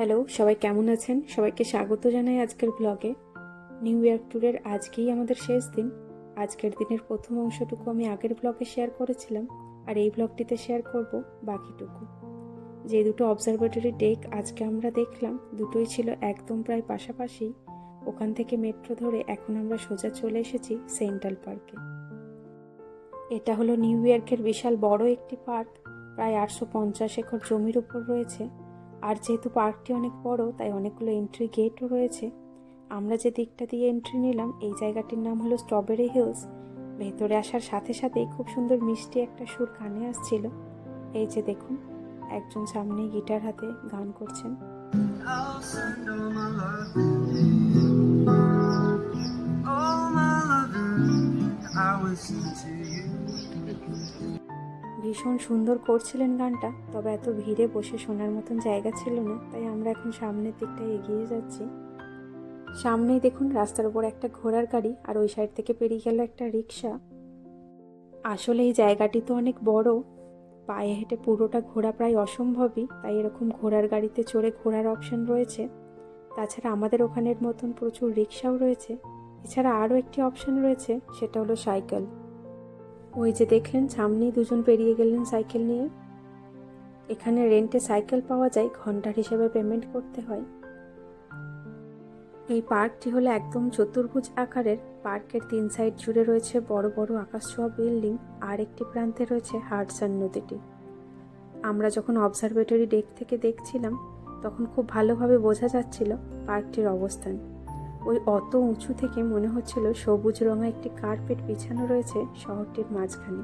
Hello, সবাই কেমন আছেন? সবাইকে স্বাগত জানাই আজকের ব্লগে নিউ ইয়ার ট্যুরের আজকেই আমাদের শেষ দিন। আজকের দিনের প্রথম অংশটুকু আমি আগের ব্লগে শেয়ার করেছিলাম। আর এই ব্লগটিতে শেয়ার করব বাকিটুকু। যে দুটো অবজারভেটরি ডেক আজকে আমরা দেখলাম, দুটোই ছিল একদম প্রায় পাশাপাশি। ওখান থেকে মেট্রো ধরে এখন আমরা সোজা চলে এসেছি সেন্ট্রাল পার্কে এটা হলো নিউ ইয়র্কের বিশাল বড় একটি পার্ক প্রায় আটশো পঞ্চাশ একর জমির উপর রয়েছে। আর যেহেতু পার্কটি অনেক বড়, তাই অনেকগুলো এন্ট্রি গেটও রয়েছে। আমরা যে দিকটা দিয়ে এন্ট্রি নিলাম, এই জায়গাটির নাম হলো স্ট্রবেরি হিলস ভেতরে আসার সাথে সাথেই খুব সুন্দর মিষ্টি একটা সুর কানে আসছিল। এই যে দেখুন, একজন সামনে গিটার হাতে গান করছেন। I'll send all my ভীষণ সুন্দর করছিলেন গানটা, তবে এত ভিড়ে বসে শোনার মতন জায়গা ছিল না, তাই আমরা এখন সামনের দিকটায় এগিয়ে যাচ্ছি। সামনেই দেখুন রাস্তার উপর একটা ঘোড়ার গাড়ি আর ওই সাইড থেকে পেরিয়ে গেল একটা রিক্সা আসলে এই জায়গাটি তো অনেক বড়, পায়ে হেঁটে পুরোটা ঘোরা প্রায় অসম্ভবই, তাই এরকম ঘোড়ার গাড়িতে চড়ে ঘোরার অপশন রয়েছে। তাছাড়া আমাদের ওখানের মতন প্রচুর রিক্সাও রয়েছে। এছাড়া আরও একটি অপশন রয়েছে, সেটা হলো সাইকেল। ওই যে দেখলেন, সামনেই দুজন পেরিয়ে গেলেন সাইকেল নিয়ে। এখানে রেন্টে সাইকেল পাওয়া যায়, ঘণ্টার হিসেবে পেমেন্ট করতে হয়। এই পার্কটি হলো একদম চতুর্ভুজ আকারের, পার্কের তিন সাইড জুড়ে রয়েছে বড় বড় আকাশ ছোঁয়া বিল্ডিং আর একটি প্রান্তে রয়েছে হার্টসান নদীটি। আমরা যখন অবজারভেটরি ডেক থেকে দেখছিলাম, তখন খুব ভালোভাবে বোঝা যাচ্ছিল পার্কটির অবস্থান। ওই অত উঁচু থেকে মনে হচ্ছিল সবুজ রঙা একটি কার্পেট বিছানো রয়েছে শহরটির মাঝখানে।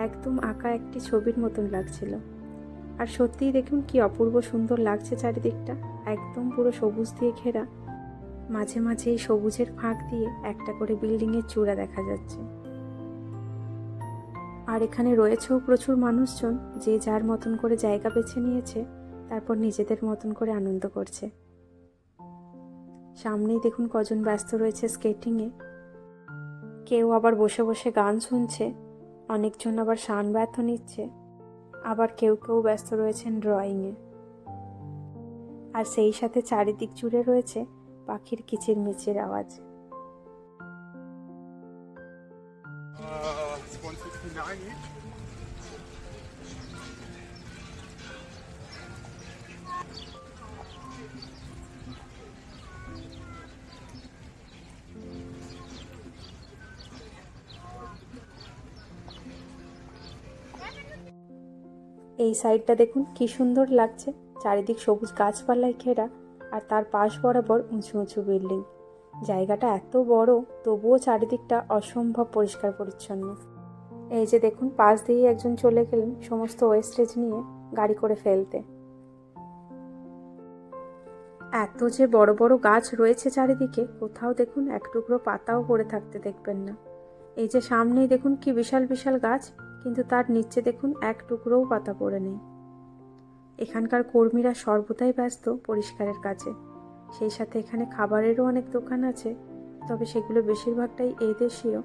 একদম আঁকা একটি ছবির মতন লাগছিল। আর সত্যিই দেখুন কি অপূর্ব সুন্দর লাগছে চারিদিকটা। একদম পুরো সবুজ দিয়ে ঘেরা। মাঝে মাঝে এই সবুজের ফাঁক দিয়ে একটা করে বিল্ডিংয়ের চূড়া দেখা যাচ্ছে। আর এখানে রয়েছেও প্রচুর মানুষজন, যে যার মতন করে জায়গা বেছে নিয়েছে, তারপর নিজেদের মতন করে আনন্দ করছে। সামনেই দেখুন কজন ব্যস্ত রয়েছে স্কেটিংয়ে। কেউ আবার বসে বসে গান শুনছে অনেকজন আবার শান ব্যথ নিচ্ছে আবার কেউ কেউ ব্যস্ত রয়েছেন ড্রয়িংয়ে। আর সেই সাথে চারিদিক জুড়ে রয়েছে পাখির কিচির মিচির আওয়াজ। Uh, it's 169 each. এই সাইডটা দেখুন কি সুন্দর লাগছে। চারিদিক সবুজ গাছপালায় ঘেরা আর তার পাশ বরাবর উঁচু উঁচু বিল্ডিং। জায়গাটা এত বড়, তবুও চারিদিকটা অসম্ভব পরিষ্কার পরিচ্ছন্ন। এই যে দেখুন, পাশ দিয়েই একজন চলে গেলেন সমস্ত ওয়েস্টেজ নিয়ে গাড়ি করে ফেলতে। এত যে বড় বড় গাছ রয়েছে চারিদিকে, কোথাও দেখুন এক টুকরো পাতাও পড়ে থাকতে দেখবেন না। এই যে সামনেই দেখুন কি বিশাল বিশাল গাছ কিন্তু তার নিচে দেখুন এক টুকরোও পাতা পড়ে নেই। এখানকার কর্মীরা সর্বদাই ব্যস্ত পরিষ্কারের কাজে। সেই সাথে এখানে খাবারেরও অনেক দোকান আছে, তবে সেগুলো বেশিরভাগটাই এই দেশীয়।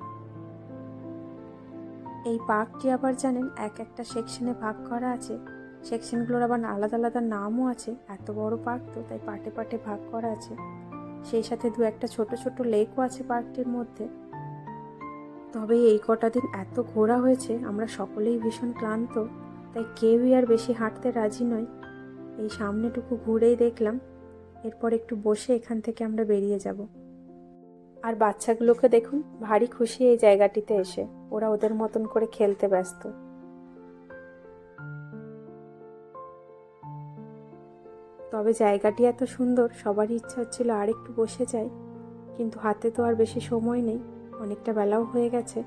এই পার্কটি আবার জানেন, এক একটা সেকশনে ভাগ করা আছে। সেকশনগুলোর আবার আলাদা আলাদা নামও আছে। এত বড় পার্ক তো, তাই পাটে পাটে ভাগ করা আছে। সেই সাথে দু একটা ছোট ছোট লেকও আছে পার্কটির মধ্যে। তবে এই কটা দিন এত ঘোরা হয়েছে, আমরা সকলেই ভীষণ ক্লান্ত, তাই কেউই আর বেশি হাঁটতে রাজি নয় এই সামনেটুকু ঘুরেই দেখলাম, এরপর একটু বসে এখান থেকে আমরা বেরিয়ে যাব। আর বাচ্চাগুলোকে দেখুন, ভারী খুশি এই জায়গাটিতে এসে, ওরা ওদের মতন করে খেলতে ব্যস্ত। তবে জায়গাটি এত সুন্দর, সবারই ইচ্ছা হচ্ছিল আর একটু বসে যাই, কিন্তু হাতে তো আর বেশি সময় নেই। অনেকটা বেলাও হয়ে গেছে।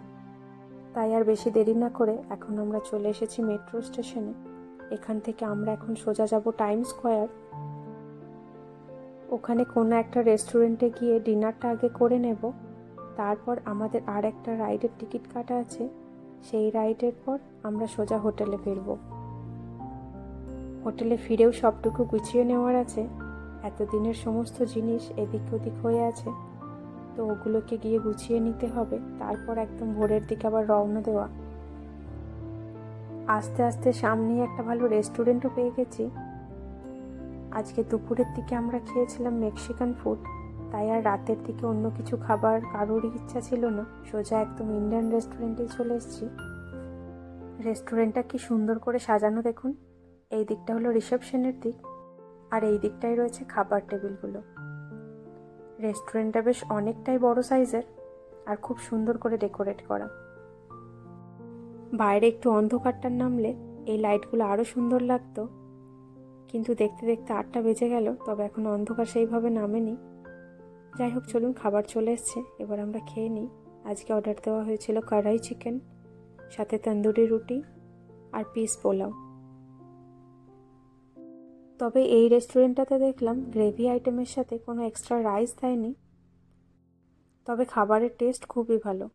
তাই আর বেশি দেরি না করে এখন আমরা চলে এসেছি মেট্রো স্টেশনে। এখান থেকে আমরা এখন সোজা যাব টাইম স্কোয়ার। ওখানে কোনো একটা রেস্টুরেন্টে গিয়ে ডিনারটা আগে করে নেব। তারপর আমাদের আর একটা রাইডের টিকিট কাটা আছে। সেই রাইডের পর আমরা সোজা হোটেলে ফিরব। হোটেলে ফিরেও সবটুকু গুছিয়ে নেওয়ার আছে। এতদিনের সমস্ত জিনিস এদিক ওদিক হয়ে আছে। তো ওগুলোকে গিয়ে গুছিয়ে নিতে হবে। তারপর একদম ভোরের দিকে আবার রওনা দেওয়া। আস্তে আস্তে সামনেই একটা ভালো রেস্টুরেন্টও পেয়ে গেছি। আজকে দুপুরের দিকে আমরা খেয়েছিলাম মেক্সিকান ফুড। তাই আর রাতের দিকে অন্য কিছু খাবার কারোরই ইচ্ছা ছিল না। সোজা একদম ইন্ডিয়ান রেস্টুরেন্টে চলে এসেছি। রেস্টুরেন্টটা কি সুন্দর করে সাজানো দেখুন। এই দিকটা হলো রিসেপশনের দিক। আর এই দিকটাই রয়েছে খাবার টেবিলগুলো। রেস্টুরেন্টটা বেশ অনেকটাই বড় সাইজের আর খুব সুন্দর করে ডেকোরেট করা। বাইরে একটু অন্ধকারটার নামলে এই লাইটগুলো আরও সুন্দর লাগতো। কিন্তু দেখতে দেখতে আটটা বেজে গেল, তবে এখন অন্ধকার সেইভাবে নামেনি। যাই হোক, চলুন খাবার চলে এসছে, এবার আমরা খেয়ে নিই। আজকে অর্ডার দেওয়া হয়েছিল কড়াই চিকেন, সাথে তন্দুরি রুটি আর পিস পোলাও। তবে এই রেস্টুরেন্টটাতে দেখলাম গ্রেভি আইটেমের সাথে কোনো এক্সট্রা রাইস দেয়নি। তবে খাবারের টেস্ট খুবই ভালো।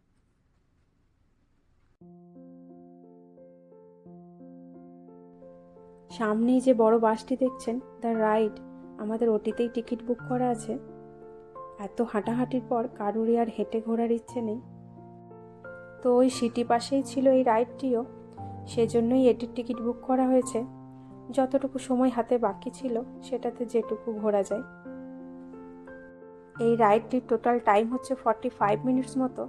সামনেই যে বড় বাসটি দেখছেন, দ্য রাইড, আমাদের ওটিতেই টিকিট বুক করা আছে। এত হাঁটাহাঁটির পর কারুরই আর হেঁটে ঘোরার ইচ্ছে নেই। তো ওই সিটি পাশেই ছিল এই রাইডটিও, সেজন্যই এটির টিকিট বুক করা হয়েছে। যতটুকু সময় হাতে বাকি ছিল, সেটাতে যেটুকু ঘোরা যায়। এই রাইডটির টোটাল টাইম হচ্ছে ফর্টি ফাইভ মিনিটস মতো।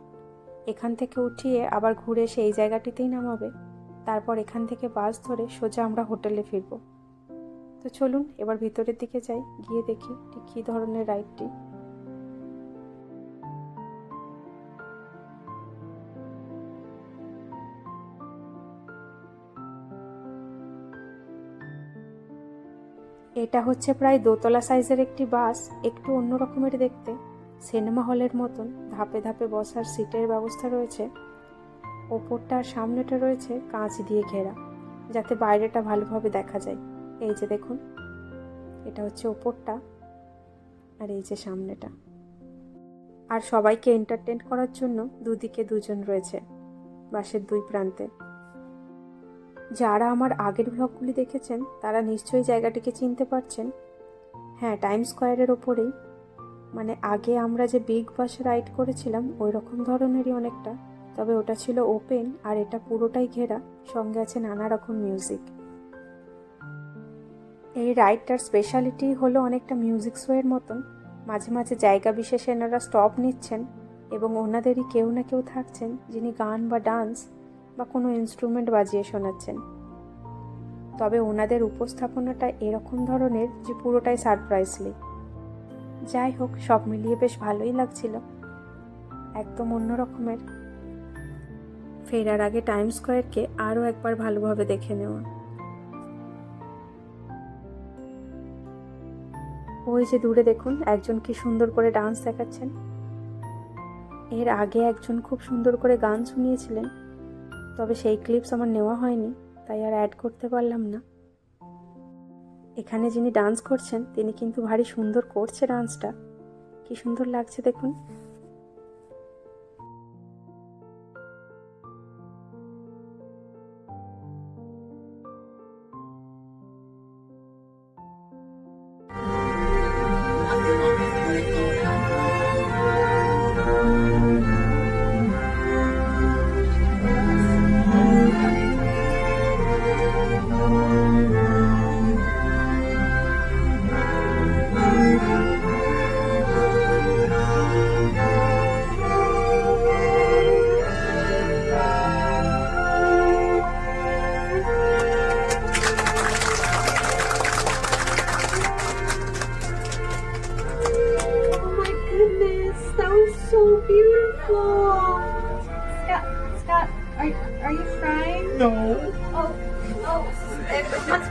এখান থেকে উঠিয়ে আবার ঘুরে সেই জায়গাটিতেই নামাবে। তারপর এখান থেকে বাস ধরে সোজা আমরা হোটেলে ফিরবো। তো চলুন, এবার ভিতরের দিকে যাই, গিয়ে দেখি ঠিক কী ধরনের রাইডটি। এটা হচ্ছে প্রায় দোতলা সাইজের একটি বাস, একটু অন্য রকমের দেখতে। সিনেমা হলের মতন, ধাপে ধাপে বসার সিটের ব্যবস্থা রয়েছে। ওপরটা সামনেটা রয়েছে কাঁচ দিয়ে ঘেরা, যাতে বাইরেটা ভালোভাবে দেখা যায়। এই যে দেখুন, এটা হচ্ছে ওপরটা আর এই যে সামনেটা। আর সবাইকে এন্টারটেন করার জন্য দুদিকে দুজন রয়েছে, বাসের দুই প্রান্তে। যারা আমার আগের ব্লগগুলি দেখেছেন, তারা নিশ্চয়ই জায়গাটিকে চিনতে পারছেন। হ্যাঁ টাইম স্কোয়ারের ওপরেই। মানে আগে আমরা যে বিগ বাস রাইড করেছিলাম ওই রকম ধরনেরই অনেকটা। তবে ওটা ছিল ওপেন আর এটা পুরোটাই ঘেরা। সঙ্গে আছে নানা রকম মিউজিক এই রাইডটার স্পেশালিটি হলো অনেকটা মিউজিক শোয়ের মতন। মাঝে মাঝে জায়গা বিশেষে এনারা স্টপ নিচ্ছেন এবং ওনাদেরই কেউ না কেউ থাকছেন যিনি গান বা ডান্স বা কোনো ইনস্ট্রুমেন্ট বাজিয়ে শোনাচ্ছেন। তবে ওনাদের উপস্থাপনাটা এরকম ধরনের যে পুরোটাই সারপ্রাইজলি যাই হোক, সব মিলিয়ে বেশ ভালোই লাগছিল। একদম অন্য রকমের। ফেরার আগে টাইম স্কোয়ারকে আরও একবার ভালোভাবে দেখে নেওয়া। ওই যে দূরে দেখুন, একজন কি সুন্দর করে ডান্স দেখাচ্ছেন। এর আগে একজন খুব সুন্দর করে গান শুনিয়েছিলেন। তবে সেই ক্লিপস আমার নেওয়া হয়নি, তাই আর অ্যাড করতে পারলাম না। এখানে যিনি ডান্স করছেন, তিনি কিন্তু ভারী সুন্দর করছে ডান্সটা কি সুন্দর লাগছে দেখুন।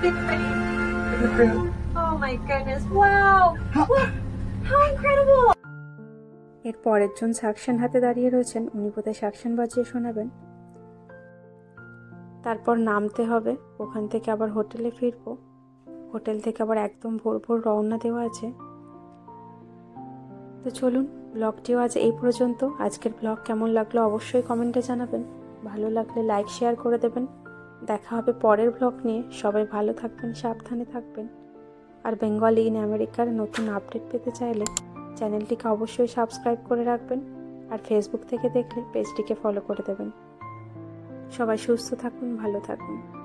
Oh! এর পরের জন সাকশন হাতে দাঁড়িয়ে রয়েছেন, উনি বোধহয় সাকশন বাজিয়ে শোনাবেন। তারপর নামতে হবে, ওখান থেকে আবার হোটেলে ফিরবো। হোটেল থেকে আবার একদম ভোর ভোর রওনা দেওয়া আছে। তো চলুন, ব্লগটিও আজ এই পর্যন্ত। আজকের ব্লগ কেমন লাগল অবশ্যই কমেন্টে জানাবেন। ভালো লাগলে লাইক, শেয়ার করে দেবেন। দেখা হবে পরের ব্লগ নিয়ে। সবাই ভালো থাকবেন, সাবধানে থাকবেন। আর বেঙ্গলি ইন আমেরিকার নতুন আপডেট পেতে চাইলে চ্যানেলটিকে অবশ্যই সাবস্ক্রাইব করে রাখবেন আর ফেসবুক থেকে দেখলে পেজটিকে ফলো করে দেবেন। সবাই সুস্থ থাকুন, ভালো থাকুন।